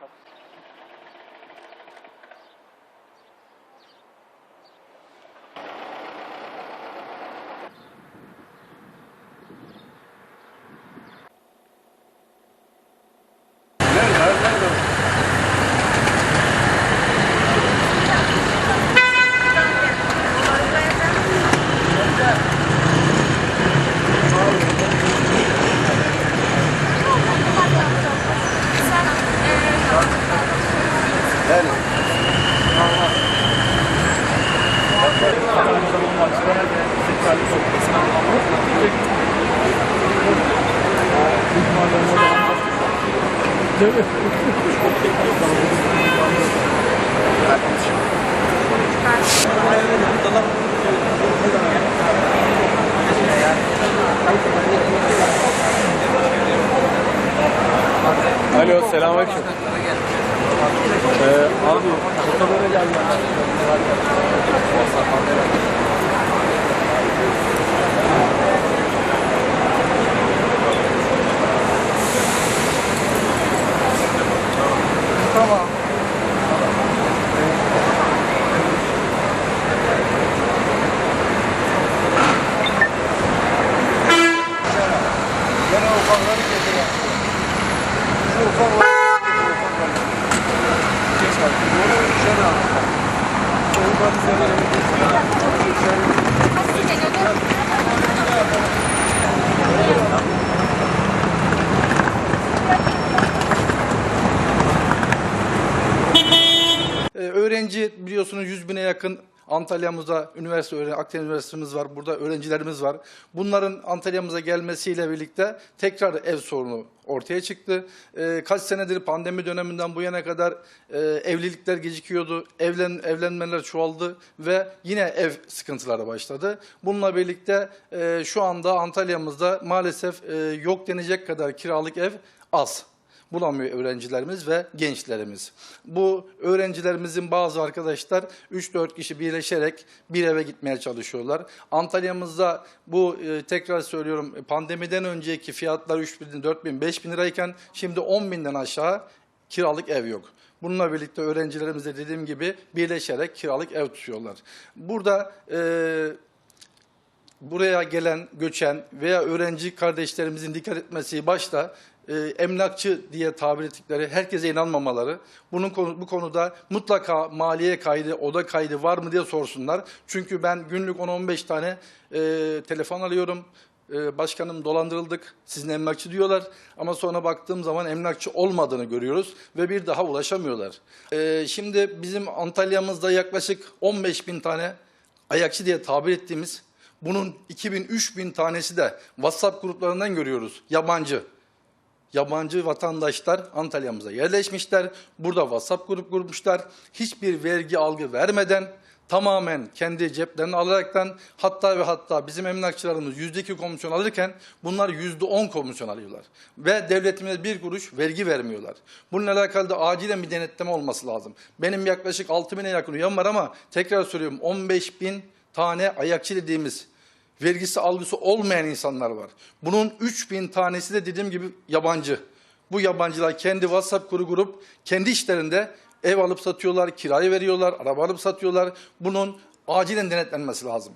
다 Alo, selamünaleyküm. Ee, abi, otobüse geldim. Öğrenci biliyorsunuz 100 bine yakın Antalya'mızda üniversite Akdeniz Üniversitemiz var. Burada öğrencilerimiz var. Bunların Antalya'mıza gelmesiyle birlikte tekrar ev sorunu ortaya çıktı. Ee, kaç senedir pandemi döneminden bu yana kadar e, evlilikler gecikiyordu. Evlen evlenmeler çoğaldı ve yine ev sıkıntıları başladı. Bununla birlikte e, şu anda Antalya'mızda maalesef e, yok denecek kadar kiralık ev az bulamıyor öğrencilerimiz ve gençlerimiz. Bu öğrencilerimizin bazı arkadaşlar 3-4 kişi birleşerek bir eve gitmeye çalışıyorlar. Antalya'mızda bu e, tekrar söylüyorum pandemiden önceki fiyatlar 3 bin, 4 bin, 5 bin lirayken şimdi 10 binden aşağı kiralık ev yok. Bununla birlikte öğrencilerimiz de dediğim gibi birleşerek kiralık ev tutuyorlar. Burada e, buraya gelen, göçen veya öğrenci kardeşlerimizin dikkat etmesi başta e, emlakçı diye tabir ettikleri herkese inanmamaları, bunun konu, bu konuda mutlaka maliye kaydı, oda kaydı var mı diye sorsunlar. Çünkü ben günlük 10-15 tane e, telefon alıyorum. E, başkanım dolandırıldık, sizin emlakçı diyorlar ama sonra baktığım zaman emlakçı olmadığını görüyoruz ve bir daha ulaşamıyorlar. E, şimdi bizim Antalya'mızda yaklaşık 15 bin tane ayakçı diye tabir ettiğimiz bunun 2000-3000 tanesi de WhatsApp gruplarından görüyoruz. Yabancı. Yabancı vatandaşlar Antalya'mıza yerleşmişler. Burada WhatsApp grup kurmuşlar. Hiçbir vergi algı vermeden tamamen kendi ceplerini alaraktan hatta ve hatta bizim emlakçılarımız yüzde iki komisyon alırken bunlar yüzde on komisyon alıyorlar. Ve devletimize bir kuruş vergi vermiyorlar. Bununla alakalı da acilen bir denetleme olması lazım. Benim yaklaşık 6 bine yakın üyem var ama tekrar söylüyorum 15 bin tane ayakçı dediğimiz vergisi algısı olmayan insanlar var. Bunun 3000 tanesi de dediğim gibi yabancı. Bu yabancılar kendi WhatsApp grubu kurup kendi işlerinde ev alıp satıyorlar, kiraya veriyorlar, araba alıp satıyorlar. Bunun acilen denetlenmesi lazım.